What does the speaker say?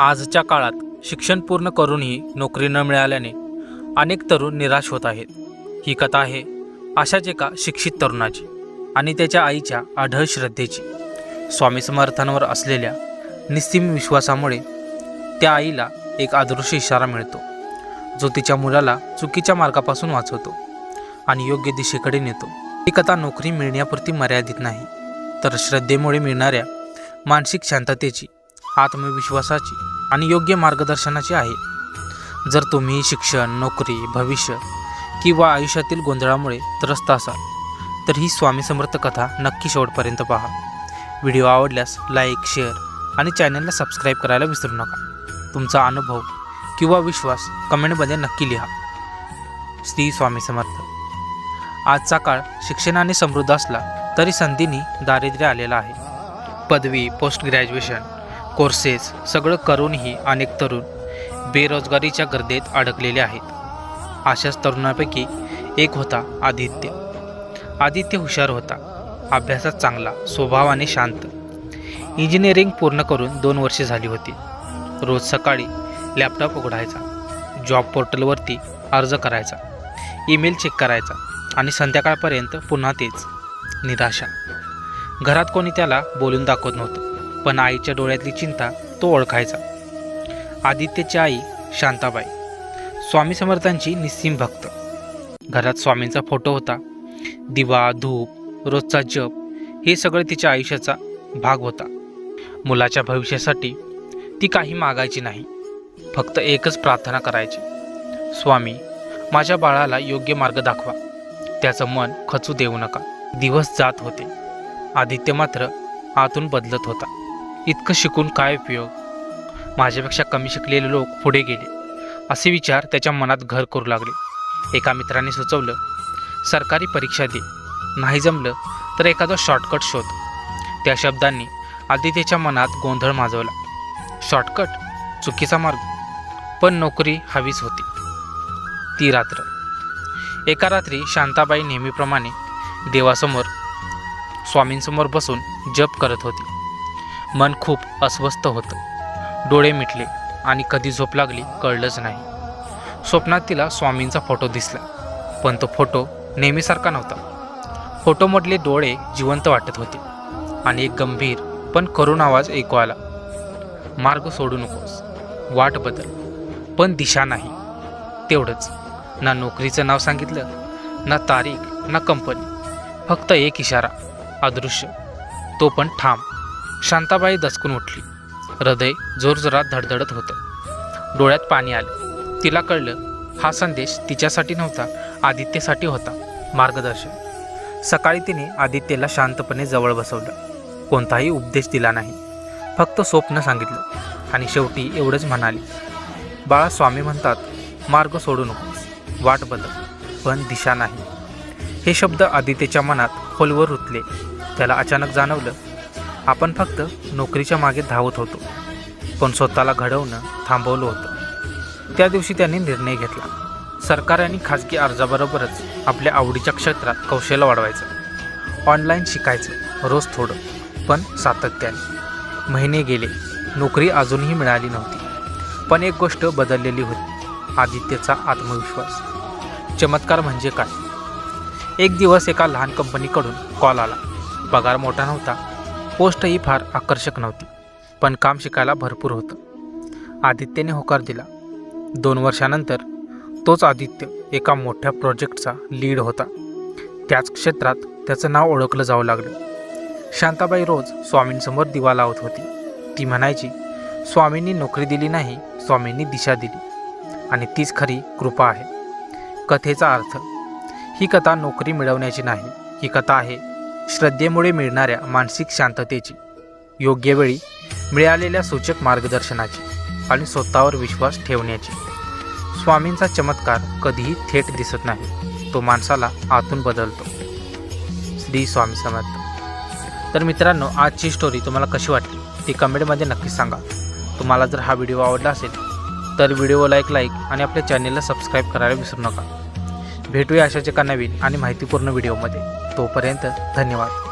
आजच्या काळात शिक्षण पूर्ण करूनही नोकरी न मिळाल्याने अनेक तरुण निराश होत आहेत. ही कथा आहे अशाच एका शिक्षित तरुणाची आणि त्याच्या आईच्या आढळ श्रद्धेची. स्वामी समर्थांवर असलेल्या निस्सीम विश्वासामुळे त्या आईला एक आदृश्य इशारा मिळतो. जो तिच्या मुलाला चुकीच्या मार्गापासून वाचवतो आणि योग्य दिशेकडे नेतो. ही कथा नोकरी मिळण्यापुरती मर्यादित नाही तर श्रद्धेमुळे मिळणाऱ्या मानसिक शांततेची आत्मविश्वासाची आणि योग्य मार्गदर्शनाची आहे. जर तुम्ही शिक्षण नोकरी भविष्य किंवा आयुष्यातील गोंधळामुळे त्रस्त असाल तर ही स्वामी समर्थ कथा नक्की शेवटपर्यंत पहा. व्हिडिओ आवडल्यास लाईक शेअर आणि चॅनलला सबस्क्राईब करायला विसरू नका. तुमचा अनुभव किंवा विश्वास कमेंटमध्ये नक्की लिहा. श्री स्वामी समर्थ. आजचा काळ शिक्षणाने समृद्ध असला तरी संधींनी दारिद्र्य आलेलं आहे. पदवी पोस्ट ग्रॅज्युएशन कोर्सेस सगळं करूनही अनेक तरुण बेरोजगारीच्या गर्दीत अडकलेले आहेत. अशाच तरुणापैकी एक होता आदित्य. आदित्य हुशार होता. अभ्यासात चांगला स्वभावाने शांत. इंजिनिअरिंग पूर्ण करून दोन वर्षे झाली होती. रोज सकाळी लॅपटॉप उघडायचा जॉब पोर्टलवरती अर्ज करायचा ईमेल चेक करायचा आणि संध्याकाळपर्यंत पुन्हा तेच निराशा. घरात कोणी त्याला बोलून दाखवत नव्हतं. पण आईच्या डोळ्यातली चिंता तो ओळखायचा. आदित्यची आई शांताबाई. स्वामी समर्थांची निस्सीम भक्त. घरात स्वामींचा फोटो होता. दिवा धूप रोजचा जप हे सगळं तिच्या आयुष्याचा भाग होता. मुलाच्या भविष्यासाठी ती काही मागायची नाही. फक्त एकच प्रार्थना करायची. स्वामी माझ्या बाळाला योग्य मार्ग दाखवा. त्याचं मन खचू देऊ नका. दिवस जात होते. आदित्य मात्र आतून बदलत होता. इतकं शिकून काय उपयोग? माझ्यापेक्षा कमी शिकलेले लोक पुढे गेले. असे विचार त्याच्या मनात घर करू लागले. एका मित्राने सुचवलं सरकारी परीक्षा दे. नाही जमलं तर एखादा शॉर्टकट शोध. त्या शब्दांनी आदित्यच्या मनात गोंधळ माजवला. शॉर्टकट चुकीचा मार्ग. पण नोकरी हवीच होती. ती रात्र. एका रात्री शांताबाई नेहमीप्रमाणे देवासमोर स्वामींसमोर बसून जप करत होती. मन खूप अस्वस्थ होतं. डोळे मिटले आणि कधी झोप लागली कळलंच नाही. स्वप्नात तिला स्वामींचा फोटो दिसला पण तो फोटो नेहमीसारखा नव्हता. फोटोमधले डोळे जिवंत वाटत होते आणि एक गंभीर पण करुण आवाज ऐकू आला. मार्ग सोडू नकोस वाट बदल पण दिशा नाही. तेवढंच ना नोकरीचं नाव सांगितलं ना तारीख ना कंपनी फक्त एक इशारा अदृश्य तो पण ठाम. शांताबाई दचकून उठली. हृदय जोरजोरात धडधडत होतं. डोळ्यात पाणी आलं. तिला कळलं हा संदेश तिच्यासाठी नव्हता आदित्यसाठी होता. मार्गदर्शन. सकाळी तिने आदित्यला शांतपणे जवळ बसवलं. कोणताही उपदेश दिला नाही. फक्त स्वप्न सांगितलं. आणि शेवटी एवढंच म्हणाली बाळा स्वामी म्हणतात मार्ग सोडू नकोस. वाट बदल. पण दिशा नाही. हे शब्द आदित्यच्या मनात खोलवर रुतले. त्याला अचानक जाणवलं आपण फक्त नोकरीच्या मागे धावत होतो. पण स्वतःला घडवणं थांबवलं होतं. त्या दिवशी त्यांनी निर्णय घेतला. सरकार आणि खाजगी अर्जाबरोबरच आपल्या आवडीच्या क्षेत्रात कौशल्य वाढवायचं. ऑनलाईन शिकायचं रोज थोडं पण सातत्याने. महिने गेले नोकरी अजूनही मिळाली नव्हती. पण एक गोष्ट बदललेली होती आदित्यचा आत्मविश्वास. चमत्कार म्हणजे काय? एक दिवस एका लहान कंपनीकडून कॉल आला. पगार मोठा नव्हता पोस्टही फार आकर्षक नव्हती पण काम शिकायला भरपूर होतं. आदित्यने होकार दिला. दोन वर्षानंतर तोच आदित्य एका मोठ्या प्रोजेक्टचा लीड होता. त्याच क्षेत्रात त्याचं नाव ओळखलं जाऊ लागलं. शांताबाई रोज स्वामींसमोर दिवा लावत होती. ती म्हणायची स्वामींनी नोकरी दिली नाही स्वामींनी दिशा दिली. आणि तीच खरी कृपा आहे. कथेचा अर्थ ही कथा नोकरी मिळवण्याची नाही ही कथा आहे श्रद्धेमुळे मिळणाऱ्या मानसिक शांततेची योग्य वेळी मिळालेल्या सूचक मार्गदर्शनाची आणि स्वतःवर विश्वास ठेवण्याची. स्वामींचा चमत्कार कधीही थेट दिसत नाही. तो माणसाला आतून बदलतो. श्री स्वामी समर्थ. तर मित्रांनो आजची स्टोरी तुम्हाला कशी वाटली? ती कमेंटमध्ये नक्कीच सांगा. तुम्हाला जर हा व्हिडिओ आवडला असेल तर व्हिडिओला एक लाईक आणि आपल्या चॅनेलला सबस्क्राईब करायला विसरू नका. भेटूया अशाच एका नवीन आणि माहितीपूर्ण व्हिडिओमध्ये तोपर्यंत धन्यवाद.